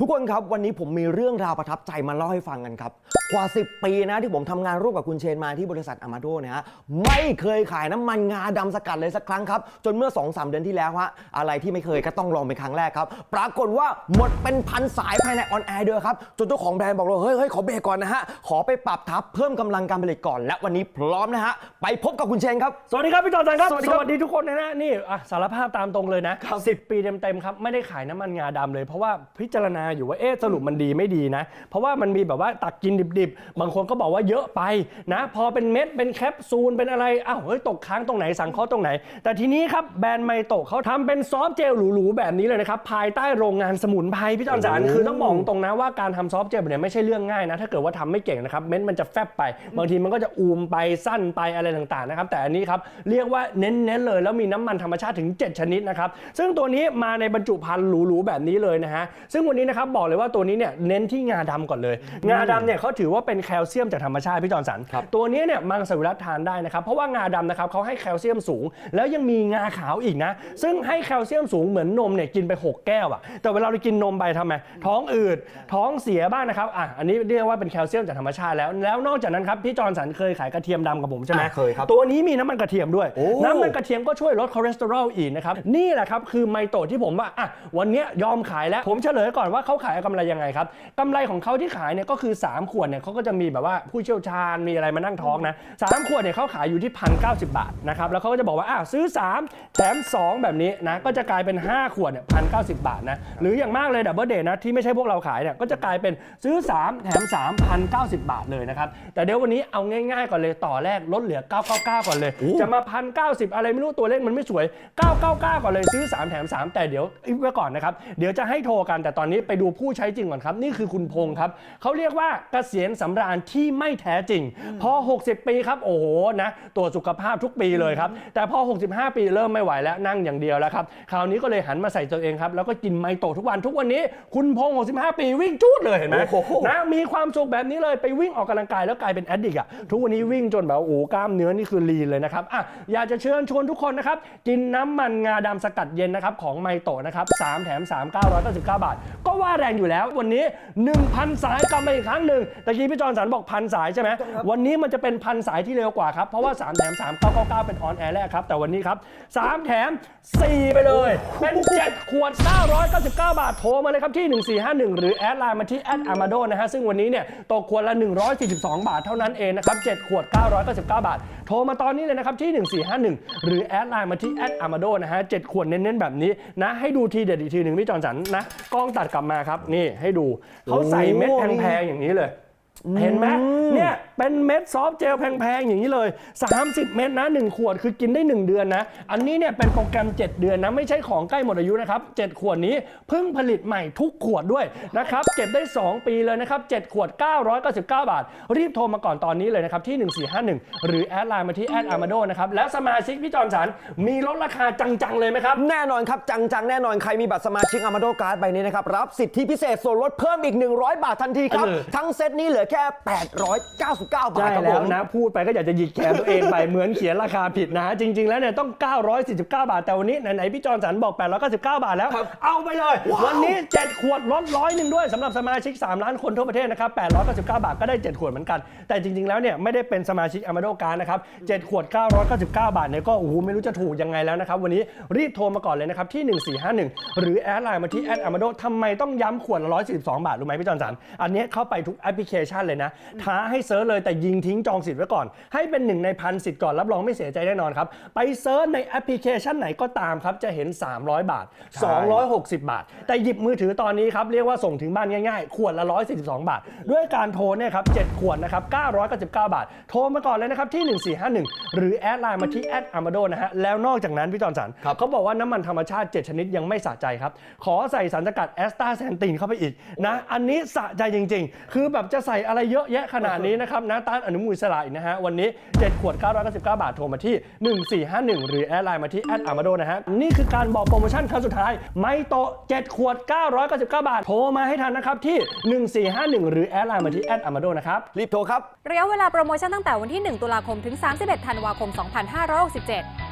ทุกคนครับวันนี้ผมมีเรื่องราวประทับใจมาเล่าให้ฟังกันครับ กว่า 10 ปีนะที่ผมทำงานร่วมกับคุณเชนมาที่บริษัทอามาโดนะฮะไม่เคยขายน้ำมันงาดำสกัดเลยสักครั้งครับ จนเมื่อ 2-3 เดือนที่แล้วฮะอะไรที่ไม่เคยก็ต้องลองเป็นครั้งแรกครับ ปรากฏว่าหมดเป็นพันสายภายในออนแอร์เดียวครับ จนเจ้าของแบรนด์บอกเลยเฮ้ยเฮ้ยขอเบรกก่อนนะฮะ ขอไปปรับทับเพิ่มกำลังการผลิตก่อน และวันนี้พร้อมนะฮะไปพบกับคุณเชนครับสวัสดีครับพี่จอจันครับสวัสดีครับทุกคนนะฮะนี่อะสารภาพตามตรงเลยนะครับสิปีเต็มๆครับไม่ได้ขายน้ำมันงาดำเลยเพราะว่าพิจารณาอยู่ว่าเอ๊ะสรุปมันดีไม่ดีนะ เพราะว่ามันมีแบบว่าตักกินดิบๆ บางคนก็บอกว่าเยอะไปนะ พอเป็นเม็ดเป็นแคปซูลเป็นอะไรอ้าวเฮ้ยตกค้างตรงไหนสังเคราะห์ตรงไหน แต่ทีนี้ครับแบรนด์ไมโตะเขาทำเป็นซอฟต์เจลหรูๆแบบนี้เลยนะครับภายใต้โรงงานสมุนไพรพี่จอนสันคือต้องบอกตรงนะว่าการทำซอฟต์เจลเนี่ยไม่ใช่เรื่องง่ายนะถ้าเกิดว่าทำไม่เก่งนะครับเม็ดมันจะแฟบไป บางทีมันก็จะอูมไปสั้นไปอะไรต่างๆนะครับแต่อันนี้ครับเรียกว่าเน้นๆเลย แล้วมีน้ำมันธรรมชาติถึง 7 ชนิดนะครับซึ่งตัวนี้มาในบรรจุภัณฑ์หรูๆแบบนี้เลยนะฮะซึ่งวันนี้นะครับบอกเลยว่าตัวนี้เนี่ยเน้นที่งาดำก่อนเลย งาดำเนี่ยเขาถือว่าเป็นแคลเซียมจากธรรมชาติพี่จอนสัน ครับ ตัวนี้เนี่ยมังสวิรัตทานได้นะครับ เพราะว่างาดำนะครับเขาให้แคลเซียมสูง แล้วยังมีงาขาวอีกนะ ซึ่งให้แคลเซียมสูงเหมือนนมเนี่ยกินไป 6 แก้วอะแต่เวลาเรากินนมไปทำไมท้องอืดท้องเสียบ้างนะครับอะอันนี้เรียกว่าเป็นแคลเซียมจากธรรมชาติแล้ว แล้วนอกจากนั้นครับพี่จอนสันเคยขายกระเทียมดำกับผมใช่ไหมอะเคยครับตัวนี้มีน้ำมันกระเทียมด้วย โอ้ น้ำมันกระเทียมก็ช่วยลดคอเลสเตอรอลอีกนะครับนี่แหละครับคือไมโตะที่ผมว่าอะวันเนี้ยยอมขายแล้วผมเฉลยก่อนว่าเขาขายกำไรยังไงครับกำไรของเขาที่ขายเนี่ยก็คือ 3 ขวดเนี่ยเขาก็จะมีแบบว่าผู้เชี่ยวชาญมีอะไรมานั่งท้องนะสามขวดเนี่ยเขาขายอยู่ที่พันเก้าสิบบาทนะครับแล้วเขาก็จะบอกว่าอะซื้อ 3 แถม 2 แบบนี้นะก็จะกลายเป็น 5 ขวดเนี่ยพันเก้าสิบบาทนะหรืออย่างมากเลยดับเบิลเดย์นะที่ไม่ใช่พวกเราขายเนี่ยก็จะกลายเป็นซื้อ 3 แถม3 1 9 0บาทเลยนะครับแต่เดี๋ยววันนี้เอาง่ายๆก่อนเลยต่อแรกลดเหลือ 999 ก่อนเลย จะมาพันเก้าสิบอะไรไม่รู้ตัวเลขมันไม่สวย 999 ก่อนเลยซื้อ 3 แถม 3 แต่เดี๋ยวอิไว้ก่อนนะครับเดี๋ยวจะให้โทรกันแต่ตอนนี้ไปดูผู้ใช้จริงก่อนครับ นี่คือคุณพงษ์ครับเขาเรียกว่าเกษียณสำราญที่ไม่แท้จริง พอ 60 ปีครับโอ้โหนะตรวจสุขภาพทุกปีเลยครับแต่พอ 65 ปีเริ่มไม่ไหวแล้วนั่งอย่างเดียวแล้วครับคราวนี้ก็เลยหันมาใส่ตัวเองครับแล้วก็กินไมโตะทุกวันทุกวันนี้ คุณพงษ์65 ปีวิ่งจูดเลยเห็นไหมโอ้โหนะมีความสุขแบบนี้เลยไปวิ่งออกกำลังกายแล้วกลายเป็นแอดดิกอะทุกวันนี้วิ่งจนแบบโอ้โหกล้ามเนื้อนี่คือลีนเลยนะครับอะอยากจะเชิญชวนทุกคนนะครับกินน้ำมันงาดำสกัดเย็นนะครับของไมโตะนะครับ3แถม3 999 บาท ก็ว่าแรงอยู่แล้ว วันนี้ 1,000 สายกลับมาอีกครั้งหนึ่งตะกี้พี่จอนสันบอกพันสายใช่ไหมวันนี้มันจะเป็นพันสายที่เร็วกว่าครับ เพราะว่า 3 แถม 3 999 เป็นออนแอร์แรกครับ แต่วันนี้ครับ 3 แถม 4 ไปเลย เป็น 7 ขวด 999 บาทโทรมาเลยครับที่ 1451 หรือแอดไลน์มาที่แอดอามาโดนะฮะซึ่งวันนี้เนี่ยตกขวดละ 142 บาทเท่านั้นเองนะครับ7ขวด 999 บาท โทรมาตอนนี้เลยนะครับที่ 1451 หรือแอดไลน์มาที่แอดอามาโดนะฮะเจ็ดขวดเน้นๆแบบนี้นะให้ดูทีเด็ดอีกทีหนึ่งพี่จอนสันนะกล้องตัดกลับมาครับนี่ให้ดูเขาใส่เม็ดแพงๆอย่างนี้เลย เห็นไหมเนี่ย เป็นเม็ดซอฟต์เจลแพงๆ อย่างนี้เลย 30 เม็ดนะ 1 ขวดคือกินได้ 1 เดือนนะ อันนี้เนี่ยเป็นโปรแกรม 7 เดือนนะ ไม่ใช่ของใกล้หมดอายุนะครับ 7 ขวดนี้เพิ่งผลิตใหม่ทุกขวดด้วยนะครับ เก็บได้ 2 ปีเลยนะครับ 7 ขวด 999 บาท รีบโทรมาก่อนตอนนี้เลยนะครับ ที่ 1451 หรือแอดไลน์มาที่แอดอามาโดนะครับแล้วสมาชิกพี่จอนสันมีลดราคาจังๆเลยไหมครับแน่นอนครับจังๆแน่นอนใครมีบัตรสมาชิกอามาโดการ์ดใบนี้นะครับรับสิทธิพิเศษส่วนลดเพิ่มอีก 100 บาททันทีครับเออทั้งเซตนี้เหลือแค่ 899บาทใช่ครับผแล้วม นะพูดไปก็อยากจะหยิกแขนตัวเองไป เหมือนเขียนราคาผิดนะฮะจริง ๆ แล้วเนี่ยต้อง 949 บาท แต่วันนี้ไหนๆพี่จอนสันบอก 899 บาทแล้ว ครับเอาไปเลยวันนี้ 7 ขวดลดร้อยหนึ่งด้วยสำหรับสมาชิก 3 ล้านคนทั่วประเทศนะครับ 899 บาทก็ได้ 7 ขวดเหมือนกัน แต่จริง ๆ แล้วเนี่ยไม่ได้เป็นสมาชิกอ m a มาโดการนะครับ 7 ขวด 999 บาทเนี่ยก็โอ้โหไม่รู้จะถูกยังไงแล้วนะครับ วันนี้รีบโทรมาก่อนเลยนะครับที่ 1451 หรือแอดไลน์มาที่แอดอามาโดทำไมต้องย้ำขวดละ142 บาทรู้ไหมพี่จอนสันอันนี้เข้าไปทุกแอปพลิเคชันเลยนะท้าให้เซิร์ชเลยแต่ยิงทิ้งจองสิทธิ์ไว้ก่อน ให้เป็นหนึ่งในพันสิทธิ์ก่อนรับรองไม่เสียใจแน่นอนครับ ไปเซิร์ชในแอปพลิเคชันไหนก็ตามครับ จะเห็น 300 บาท 260 บาท แต่หยิบมือถือตอนนี้ครับ เรียกว่าส่งถึงบ้านง่ายๆ ขวดละ 142 บาท ด้วยการโทรเนี่ยครับ 7 ขวดนะครับ 999 บาท โทรมาก่อนเลยนะครับที่ 1451 หรือแอดไลน์มาที่แอดอามาโดนะฮะแล้วนอกจากนั้นพี่จอนสันครับเขาบอกว่าน้ำมันธรรมชาติ 7 ชนิดยังไม่สะใจครับขอใส่สารสกัดแอสตาแซนตินเข้าไปอีกนะอันนี้สะใจจริง ๆ คือแบบจะใส่อะไรเยอะแยะขนาดนี้นะครับนะต้านอนุมูลอิสระอีกนะฮะ วันนี้ 7 ขวด 999 บาท โทรมาที่ 1451 หรือแอดไลน์มาที่แอดอามาโดนะฮะ นี่คือการบอกโปรโมชั่นครั้งสุดท้าย ไม่โตะ7ขวด 999 บาท โทรมาให้ทันนะครับที่ 1451 หรือแอดไลน์มาที่แอดอามาโดนะครับ รีบโทรครับ ระยะเวลาโปรโมชั่นตั้งแต่วันที่ 1 ตุลาคม ถึง 31 ธันวาคม 2567